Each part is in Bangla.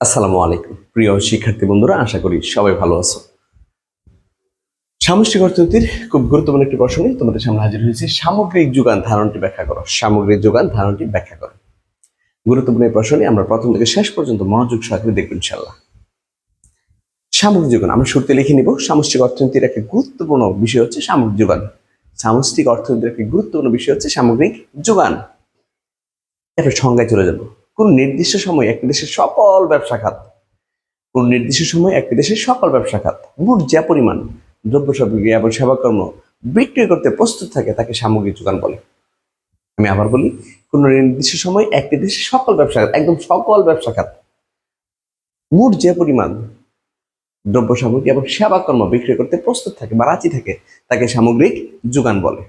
আসসালামু আলাইকুম। প্রিয় শিক্ষার্থী বন্ধুরা, আশা করি সবাই ভালো আছো। সামষ্টিক অর্থনীতির খুব গুরুত্বপূর্ণ একটি প্রশ্ন নিয়ে তোমাদের সামনে হাজির হয়েছে। সামগ্রিক যোগান ধারণটি ব্যাখ্যা করো। সামগ্রিক যোগান ধারণটি ব্যাখ্যা করো। গুরুত্বপূর্ণ এই প্রশ্ন আমরা প্রথম থেকে শেষ পর্যন্ত মনোযোগ সহকারে দেখব ইনশাল্লাহ সামগ্রিক যোগান, আমরা শুরুতে লিখে নিব, সামষ্টিক অর্থনীতির একটি গুরুত্বপূর্ণ বিষয় হচ্ছে সামগ্রিক যোগান। সামষ্টিক অর্থনীতির একটি গুরুত্বপূর্ণ বিষয় হচ্ছে সামগ্রিক যোগান। এরপর সংজ্ঞায় চলে যাব। কোন নির্দিষ্ট সময় একটি দেশের সকল ব্যবসা খাত, কোন নির্দিষ্ট সময় একটি দেশের সকল ব্যবসা খাত, মোট যা পরিমাণ দ্রব্য সামগ্রী এবং সেবাকর্ম বিক্রি করতে প্রস্তুত থাকে তাকে সামগ্রিক যোগান বলে। আমি আবার বলি, কোন নির্দিষ্ট সময় একটি দেশের সকল ব্যবসা খাত, একদম সকল ব্যবসা খাত, মোট যে পরিমাণ দ্রব্য সামগ্রী এবং সেবাকর্ম বিক্রি করতে প্রস্তুত থাকে বা রাজি থাকে, তাকে সামগ্রিক যোগান বলে।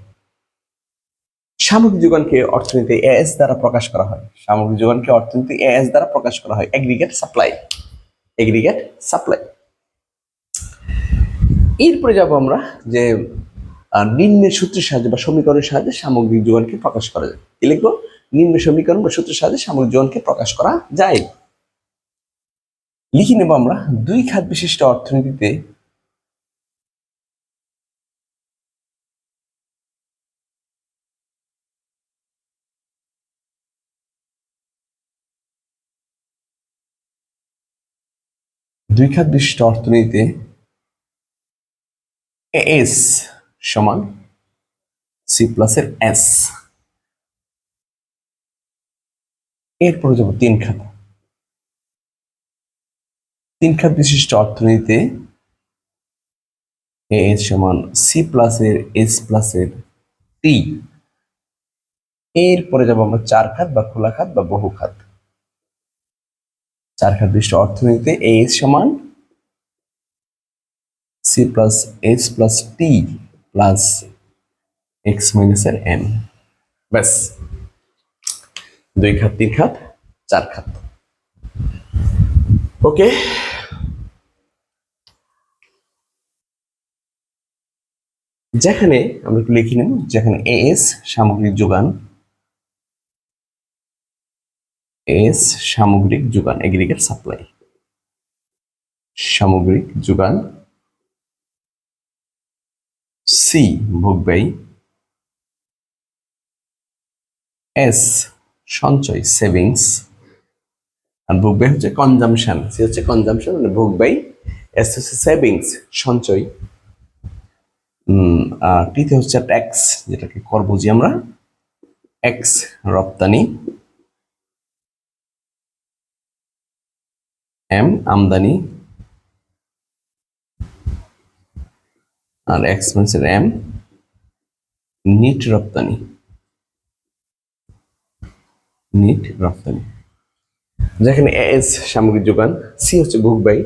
সামগ্রিক যোগানকে অর্থনীতি এএস দ্বারা প্রকাশ করা হয়। সামগ্রিক যোগানকে অর্থনীতি এএস দ্বারা প্রকাশ করা হয়। এগ্রিগেট সাপ্লাই এগ্রিগেট সাপ্লাই এরপরে যাব আমরা যে নিম্নের সূত্রের সাহায্যে বা সমীকরণের সাহায্যে সামগ্রিক যোগানকে প্রকাশ করা যায়। কি লিখব? নিম্ন সমীকরণ বা সূত্রের সাহায্যে সামগ্রিক যোগানকে প্রকাশ করা যায়। লিখে নেব আমরা দুই খাত বিশিষ্ট অর্থনীতিতে দুই খাত বিশিষ্ট অর্থনীতিতে এস সমান সি প্লাসের এস। এরপরে যাব তিন খাত তিন খাত বিশিষ্ট অর্থনীতিতে এস সমান সি প্লাসের এস প্লাসের টি। এরপরে যাব আমরা চার খাত বা খোলা খাত বা বহু খাত চার খাত বিশিষ্ট অর্থনীতিতে এস সমান C plus S plus T plus X minus এর এন ব্যাস। দুই খাত তিন খাত চার খাত ওকে। যেখানে আমরা একটু লিখে নেব, যেখানে এস সামগ্রিক যোগান এস সামগ্রিক যোগান এগ্রিগেট সাপ্লাই সামগ্রিক যোগান সি ভোগব্যয় এস সঞ্চয় সেভিংস আর ভোগব্যয় হচ্ছে কনজামশন সি হচ্ছে কনজামশন মানে ভোগব্যয় এস হচ্ছে সেভিংস সঞ্চয়। আর টিতে হচ্ছে ট্যাক্স যেটাকে কর বুঝি আমরা এক্স রপ্তানি। এম আমদানি। আর এক্সপেন্সের এম নিট রপ্তানি। নিট রপ্তানি। যেখানে এস সামগ্রিক যোগান সি হচ্ছে ভোগ ব্যয়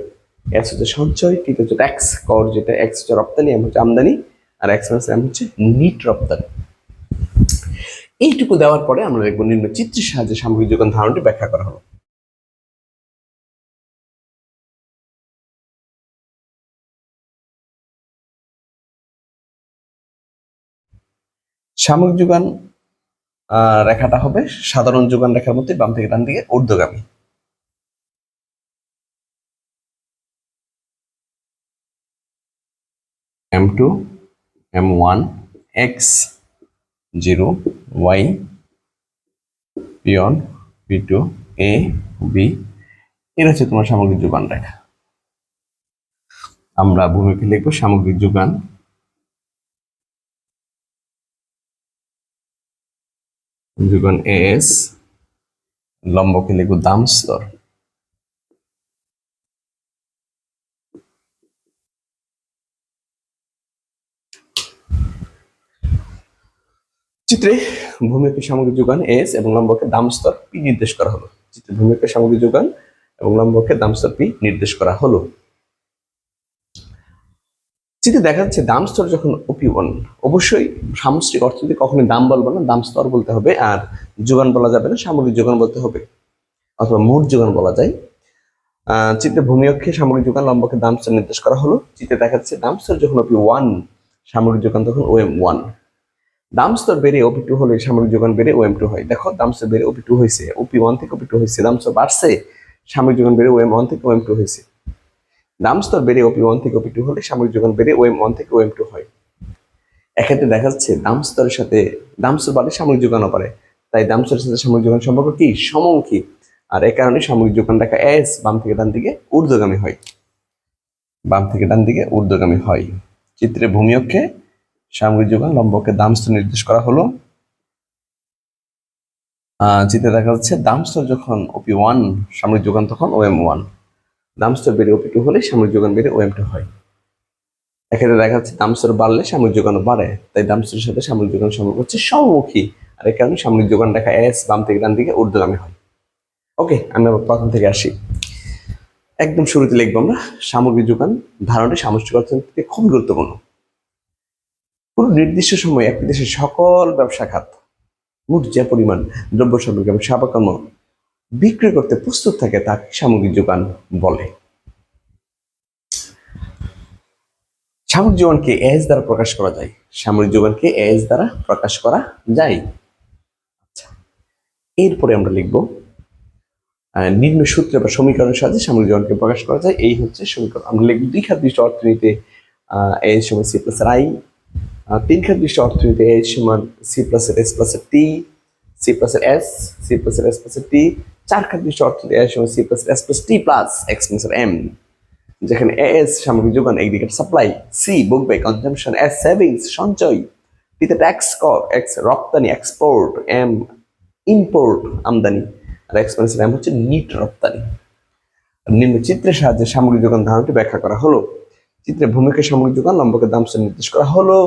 এস হচ্ছে সঞ্চয় টি হচ্ছে ট্যাক্স কর যেটা এক্স হচ্ছে রপ্তানি এম হচ্ছে আমদানি, আর এক্সপেন্স এম হচ্ছে নিট রপ্তানি। এইটুকু দেওয়ার পরে আমরা দেখব নিম্ন চিত্রের সাহায্যে সামগ্রিক যোগান ধারণটি ব্যাখ্যা করা হলো। সামগ্রিক যোগান রেখাটা হবে সাধারণ যোগান রেখার মধ্যে বাম থেকে ডান দিকে ঊর্ধ্বগামী। M two M one X zero Y P one P two A B এর হচ্ছে তোমার সামগ্রিক যোগান রেখা। আমরা ভূমিকে লিখব সামগ্রিক যোগান যোগান এস লম্বকে লিখব দাম স্তর। চিত্রে ভূমিকে সামগ্রিক যোগান এস এবং লম্বকে দাম স্তর পি নির্দেশ করা হলো। চিত্রে ভূমিকে সামগ্রিক যোগান এবং লম্বকে দাম স্তর পি নির্দেশ করা হলো। চিত্রে দেখা যাচ্ছে দাম স্তর যখন ওয়ান অবশ্যই সামষ্টিক অর্থনীতি কখনোই দাম বলব না, দাম স্তর বলতে হবে আর যোগান বলা যাবে না, সামগ্রিক যোগান বলতে হবে অথবা মোট যোগান বলা যায়। চিত্রে ভূমি অক্ষে সামগ্রিক যোগান, লম্বকে দাম স্তর নির্দেশ করা হলো। চিত্রে দেখা যাচ্ছে দাম স্তর যখন ওপি ওয়ান সামগ্রিক যোগান তখন ও এম ওয়ান। দাম স্তর বেড়ে ওপি টু হলে সামগ্রিক যোগান বেড়ে ও এম টু হয়। দেখো, দাম স্তর বেড়ে ওপি টু হয়েছে ওপি ওয়ান থেকে ওপি টু হয়েছে, দাম স্তর বাড়ছে সাময়িক যোগান বেড়ে ওএম ওয়ান থেকে ওএম টু হয়েছে। দাম স্তর বেড়ে ওপি ওয়ান থেকে ওপি টু হলে সাময়িক যোগান বেড়ে ওএম ওয়ান থেকে ওএম টু হয়। এক্ষেত্রে দেখা যাচ্ছে দাম স্তরের সাথে দাম স্তর বাড়লে সাময়িক যোগানও পারে। তাই দাম স্তরের সাথে সাময়িক যোগান সম্পর্ক কি? সমমুখী। আর এ কারণে সাময়িক যোগান রেখা এস, বাম থেকে ডান দিকে ঊর্ধ্বগামী হয়। বাম থেকে ডান দিকে ঊর্ধ্বগামী হয়। চিত্রে ভূমি অক্ষে সামগ্রিক যোগান লম্বকে দাম স্তর নির্দেশ করা হলো। চিত্রে দেখা যাচ্ছে দাম স্তর যখন ওপি ওয়ান সামরিক যোগান তখন ওএম ওয়ান দাম স্তর বেড়ে ওপি টু হলে সামরিক যোগান বেড়ে ওএম টু হয়। এক্ষেত্রে দেখা যাচ্ছে দাম স্তর বাড়লে সামরিক যোগানও বাড়ে, তাই দাম স্তরের সাথে সামরিক যোগান সম্পর্ক হচ্ছে সমমুখী, আর এই কারণে সামরিক যোগান রেখা এস বাম থেকে ডান দিকে ঊর্ধ্বগামী হয়। ওকে আমি আবার প্রথম থেকে আসি। একদম শুরুতে লিখব আমরা, সামগ্রিক যোগান ধারণটি সামষ্টিক অর্থনীতিতে খুবই গুরুত্বপূর্ণ। কোনো নির্দিষ্ট সময়ে একটি দেশের সকল ব্যবসা খাত, মোট যে পরিমাণ দ্রব্য সম্পর্কে এবং সেবাকর্ম বিক্রি করতে প্রস্তুত থাকে তাকে সামগ্রিক যোগান বলে। সামরিক যোগানকে এস দ্বারা প্রকাশ করা যায়। সামরিক যোগানকে এস দ্বারা প্রকাশ করা যায়। আচ্ছা এরপরে আমরা লিখব নিম্ন সূত্র বা সমীকরণের সাহায্যে সামরিক যোগানকে প্রকাশ করা যায়। এই হচ্ছে সমীকরণ। আমরা লিখব, দুই বিশিষ্ট অর্থনীতিতে এস সমান সি প্লাস আই তিন খাত বিশিষ্ট অর্থনীতিতে এস সমান C plus S plus T, C plus S, C plus S plus T চার খাত বিশিষ্ট অর্থনীতি S C plus S plus T plus X plus M যেখানে এস সামগ্রিক যোগান aggregate supply C book by consumption S savings সঞ্চয় টিতে ট্যাক্স কর এক্স রপ্তানি এক্সপোর্ট এম ইম্পোর্ট আমদানি, আর এক্সপেন্সিভ এম হচ্ছে নিট রপ্তানি। নিম্ন চিত্রের সাহায্যে সামগ্রিক যোগান ধারণটি ব্যাখ্যা করা হলো। চিত্রে ভূমিকা সামগ্রিক যোগান, লম্বকে দাম স্তর নির্দেশ করা হলো।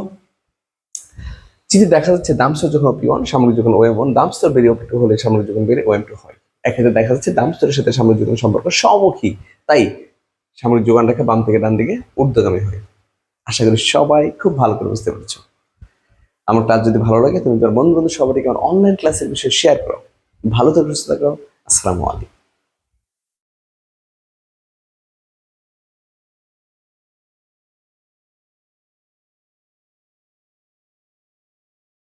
চিত্রে দেখা যাচ্ছে দাম স্তর যখন পি ওয়ান সামগ্রিক যোগান ওএম ওয়ান দাম স্তর বেরিয়ে টু হলে সামগ্রিক যোগান বেরিয়ে ওএম টু হয়। এক্ষেত্রে দেখা যাচ্ছে দামস্তরের সাথে সামরিক যোগান সম্পর্ক সমুখী তাই সামরিক যোগান রেখা বাম থেকে ডান দিকে ঊর্ধ্বগামী হয়। আশা করি সবাই খুব ভালো করে বুঝতে পারছ। আমার ক্লাস যদি ভালো লাগে, তুমি তোমার বন্ধু বন্ধু সবাইকে আমার অনলাইন ক্লাসের বিষয়ে শেয়ার করো। ভালো থাকো, সুস্থ থাকো। আসসালামু আলাইকুম।